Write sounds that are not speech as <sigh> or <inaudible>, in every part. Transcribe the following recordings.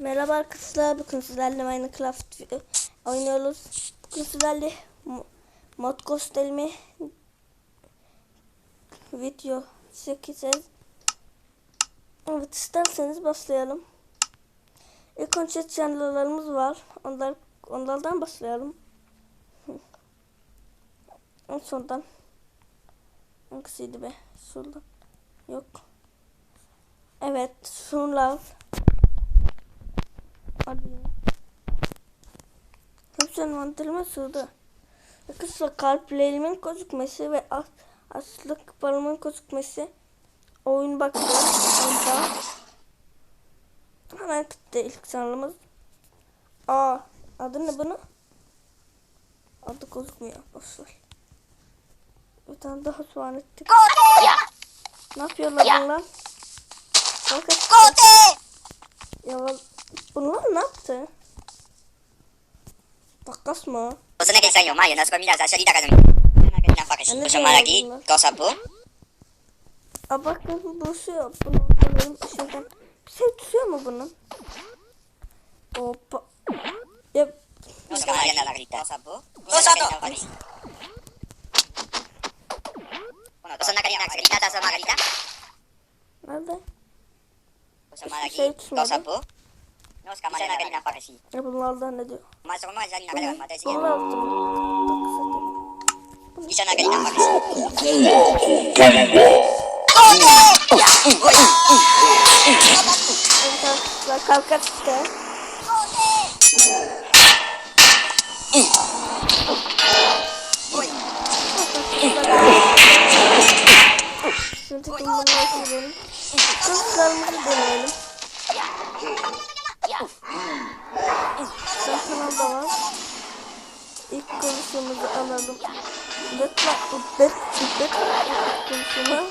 Merhaba arkadaşlar. Bugün sizlerle Minecraft oynuyoruz. Bugün sizlerle mo- mod gösterimi video çekeceğiz. Evet isterseniz başlayalım. İlk önce channel'larımız var. Onlar, onlardan başlayalım. <laughs> En sondan. Hangisiydi be? Şuradan. Yok. Evet. Şunlar. Hadi. Hepsinin mantarıma sığdı. Arkadaşlar kalplerimin gözükmesi ve as aslık balımın gözükmesi. Oyun baktı. Onda. Hemen gitti ilk canlımız. Aa, adı ne bunun? Adı gözükmüyor. Boşver. Bir tane daha soğan ettik. Ne yapıyorlar bunlar? Bakın. Ya bunlar ne yaptı? Takas mı? Bosan aquell senyor mai en els comida de salida cada nit. Aquell nafa que Ano si ba aquí, yun? cosa po. Aa bakın bu şey bunu alalım şuradan. Bir şey tutuyor mu bunun? Hoppa. Ya No és que m'agrada la grita. Cosa po. Cosa po. Bueno, bosan na kanina, grita sa Margarita. nerede? Bosan malaki, Şey tutmadı. Ya bunlardan ne diyor? Evet arkadaşlar kalka çıktı. Şimdi bunları yapalım. Kızlarımızı deneyelim. Zaten da var. İlk konuşmamızı alalım. Bekle, bekle, bekle. Konuşma.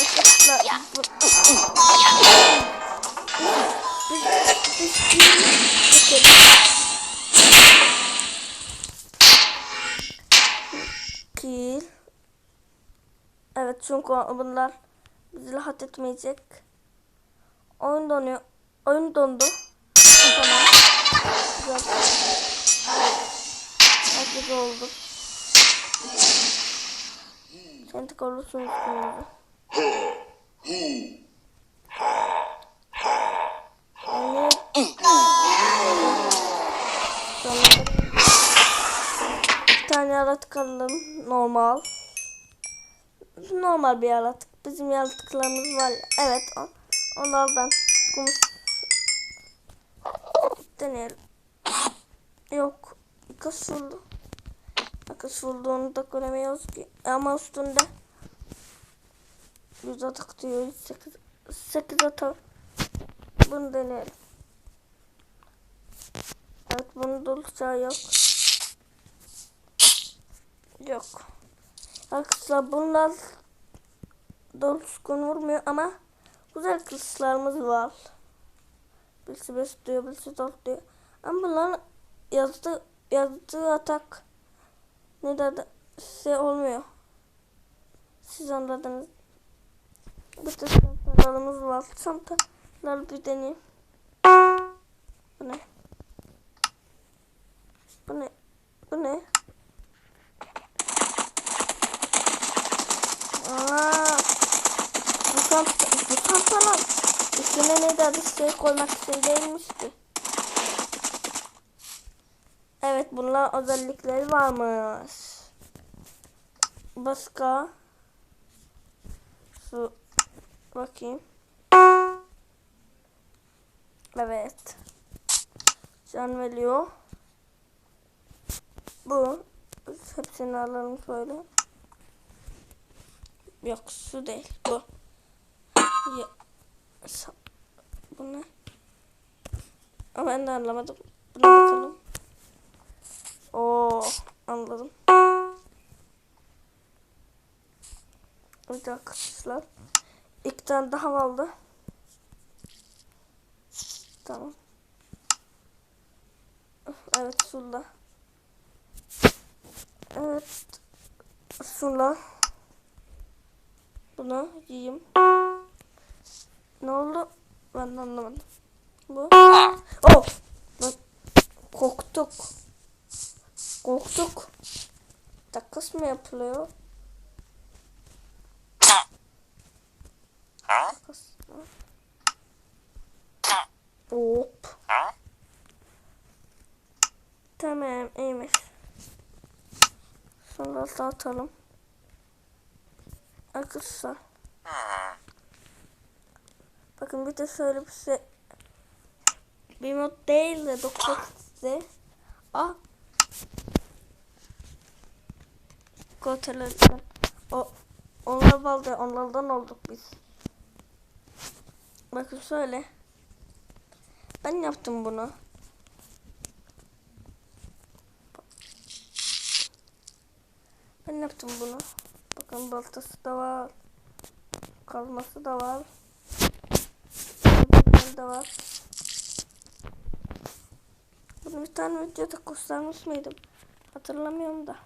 Arkadaşlar, bu- Evet çünkü bunlar bizi rahat etmeyecek. Oyun donuyor. Oyun dondu. Tamam. Güzel. Herkes oldu. Sentik olursunuz kırmızı. Bir tane yaratık alalım. Normal. Normal bir yaratık. Bizim yaratıklarımız var. Evet. O, onlardan. Kumus. Deneyelim. Yok. Kız vurduğunu da göremiyoruz ki. Ama üstünde. 100 atak diyor. 8, 8 atak. Bunu deneyelim. Evet bunu doluşacağı yok. Yok. Arkadaşlar bunlar doluşkun vurmuyor ama güzel kılıçlarımız var. Birisi besliyor, birisi dolduruyor. Ama bunların yazdığı, yazdığı atak ne dedi şey olmuyor. Siz anladınız. Bir de çantalarımız var. Çantaları bir deneyeyim. Bu ne? Bu ne? Bu ne? Aa, bu çanta, bu çantalar üstüne ne için değilmiş ki. Evet bunlar özellikleri varmış. Başka şu bakayım. Evet. Can veriyor. Bu. Hepsini alalım şöyle. Yok su değil. Bu. Ya. Sa- Bu ne? Ama ben de anlamadım. Buna bakalım. Oo, anladım. Evet arkadaşlar. İki tane daha kaldı. Tamam. Evet şurada. Evet. Sonra bunu yiyeyim. Ne oldu? Ben de anlamadım. Bu. Oh! Bak, korktuk. Korktuk. Takas mı yapılıyor? Takas mı? Hop. Tamam, iyiymiş. Sonra dağıtalım. Arkadaşlar. Bakın bir de şöyle bir şey. Bir mod değil de doktor size. Ah. Gotelerden. O onlar baldı. Onlardan olduk biz. Bakın şöyle. Ben yaptım bunu. Ben yaptım bunu. Bakın baltası da var. Kazması da var. De var. Bunu bir tane videoda göstermiş miydim? Hatırlamıyorum da.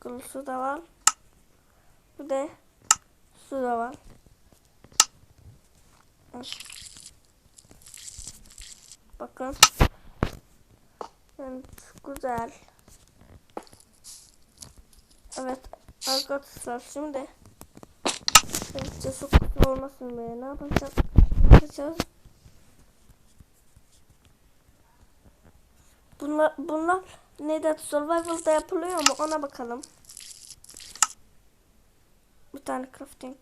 Kılısı da var. Bir de su da var. Bakın. Evet, güzel. Evet arkadaşlar şimdi Şimdi çok kötü olmasın be. Ne yapacağız? Bunlar, bunlar neden survival'da yapılıyor mu? Ona bakalım. Bir tane crafting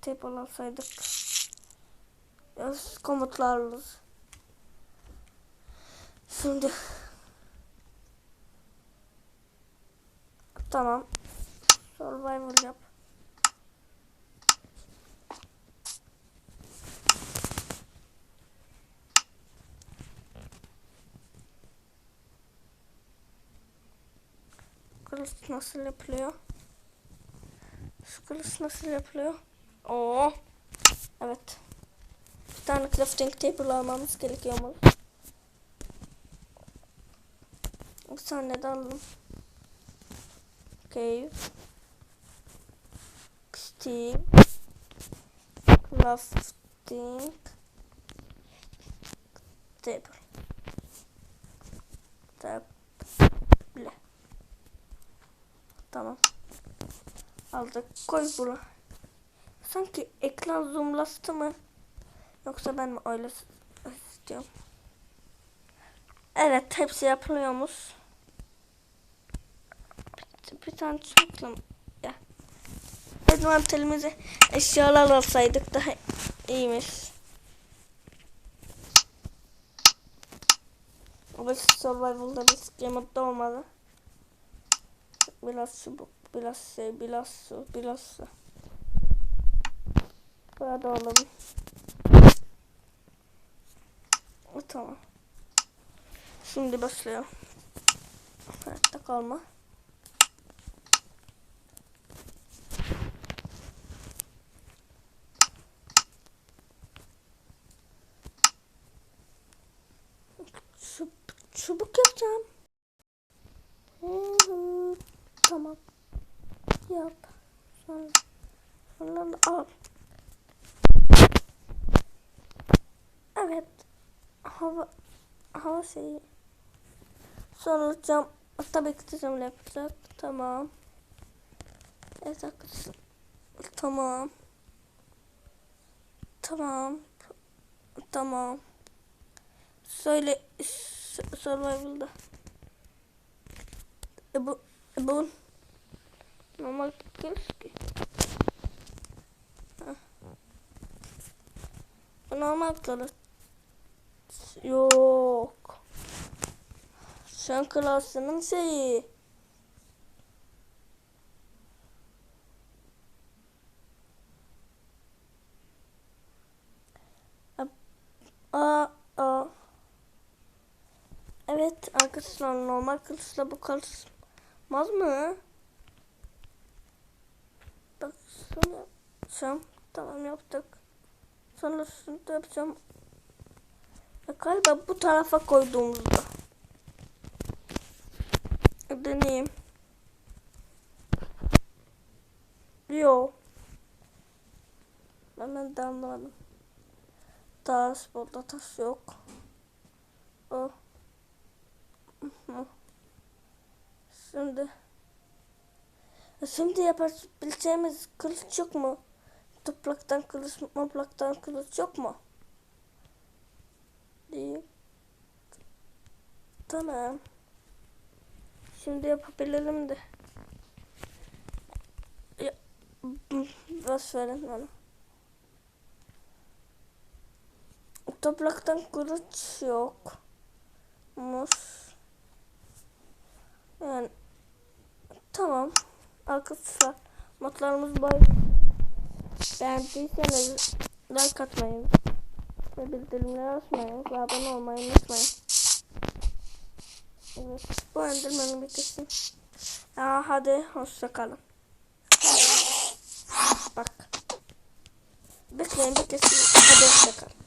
table alsaydık. Alırız. Şimdi Tamam. Survival yap. Kılıç nasıl yapılıyor? Kılıç nasıl yapılıyor? Oo. Evet. Bir tane crafting table almamız gerekiyor mu? Bir tane de alalım. Cave. Steam. Crafting. Table. Table. Tamam. Aldık. Koy bunu. Sanki ekran zoomlaştı mı? Yoksa ben mi öyle istiyorum? Evet hepsi yapılıyormuş. Bir, bir tane çubukla ya. Envanterimize eşyalar alsaydık daha iyiymiş. Ama survival'da biz game olmadı. Biraz çubuk, biraz şey, biraz su, biraz su. Burada da Tamam. Şimdi başlıyor. Hayatta kalma. Çub çubuk yapacağım. Tamam. Yap. Sonra, sonra da al. Evet. Hava hava şeyi. Sonra cam tabii ki de camla. Tamam. Evet arkadaşlar. Tamam. Tamam. Tamam. Söyle survival'da. E bu e bu normal kılıç ki. Bu normal kılıç. Yok. Sen klasının şeyi. Aa, aa. Evet arkadaşlar normal kılıçla bu çalışmaz mı? Bak şunu yapacağım. Tamam yaptık. Sonra şunu da yapacağım. Ya galiba bu tarafa koyduğumuzda. deneyeyim. Yo. De anlamadım. Tas, burada tas yok. O. Hı. Şimdi. Şimdi yapabileceğimiz kılıç yok mu? Topraktan kılıç, toplaktan kılıç yok mu? Değil. Tamam. Şimdi yapabilirim de. Ya, boş verin bana. Topraktan kılıç yok. Mus. Yani tamam. Arkadaşlar modlarımız böyle. Beğendiyseniz like atmayı ve bildirimleri açmayı ve abone olmayı unutmayın. Evet, bu endirmenin bitirsin. Ya hadi hoşça kalın. Bak. Bekleyin bitirsin. Hadi hoşça kalın.